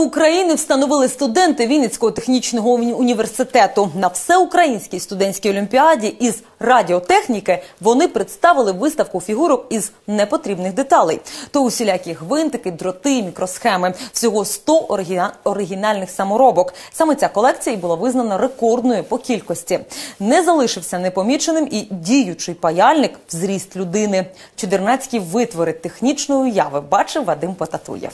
України встановили студенти Вінницького технічного університету. На всеукраїнській студентській олімпіаді із радіотехніки вони представили виставку фігурок із непотрібних деталей. То усілякі гвинтики, дроти, мікросхеми. Всього 100 оригіна- оригінальних саморобок. Саме ця колекція і була визнана рекордною по кількості. Не залишився непоміченим і діючий паяльник в зріст людини. Чудернацькі витвори технічної уяви бачив Вадим Потатуєв.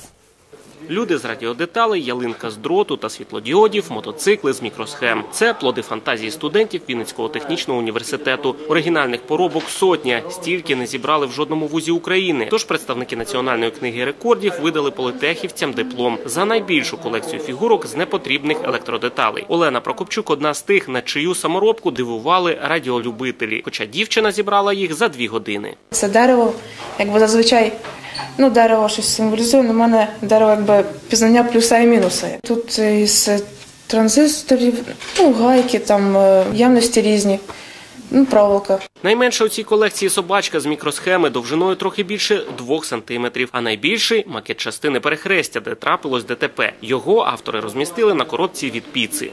Люди з радіодеталей, ялинка з дроту та світлодіодів, мотоцикли з мікросхем. Це плоди фантазії студентів Вінницького технічного університету. Оригінальних поробок сотня. Стільки не зібрали в жодному вузі України. Тож представники національної книги рекордів видали политехівцям диплом за найбільшу колекцію фігурок з непотрібних електродеталей. Олена Прокопчук одна з тих, на чию саморобку дивували радіолюбителі. Хоча дівчина зібрала їх за дві години. Це дерево, якби зазвичай, ну, дерево щось символізує. На мене дерево якби пізнання плюса і мінуса. Тут із транзисторів, ну, гайки, там е, ємності різні, ну, проволока. Найменша у цій колекції собачка з мікросхеми довжиною трохи більше двох сантиметрів, а найбільший макет частини перехрестя, де трапилось ДТП. Його автори розмістили на коробці від піци.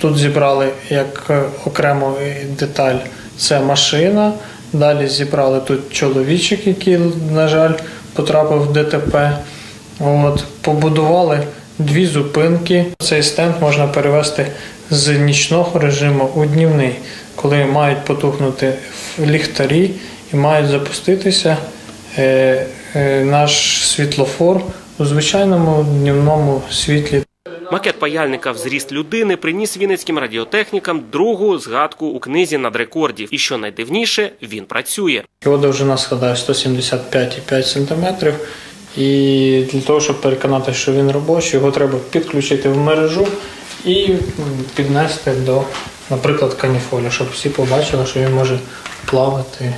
Тут зібрали як е, окрему деталь це машина. Далі зібрали тут чоловічок, який, на жаль, потрапив в ДТП. От, побудували дві зупинки. Цей стенд можна перевести з нічного режиму у днівний, коли мають потухнути ліхтарі і мають запуститися е, е, наш світлофор у звичайному днівному світлі. Макет паяльника в зріст людини приніс вінницьким радіотехнікам другу згадку у книзі надрекордів. І що найдивніше, він працює. Його довжина складає 175,5 см. І для того, щоб переконати, що він робочий, його треба підключити в мережу і піднести до, наприклад, каніфолі, щоб всі побачили, що він може плавати.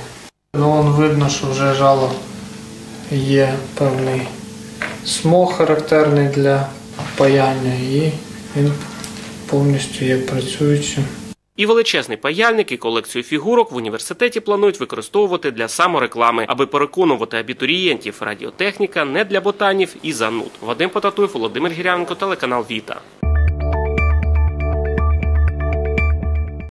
Ну, вон видно, що вже жало є певний смог характерний для паяння, і він повністю є працюючим. І величезний паяльник, і колекцію фігурок в університеті планують використовувати для самореклами, аби переконувати абітурієнтів. Радіотехніка не для ботанів і зануд. Вадим Потатуєв, Володимир Гірянко, телеканал Віта.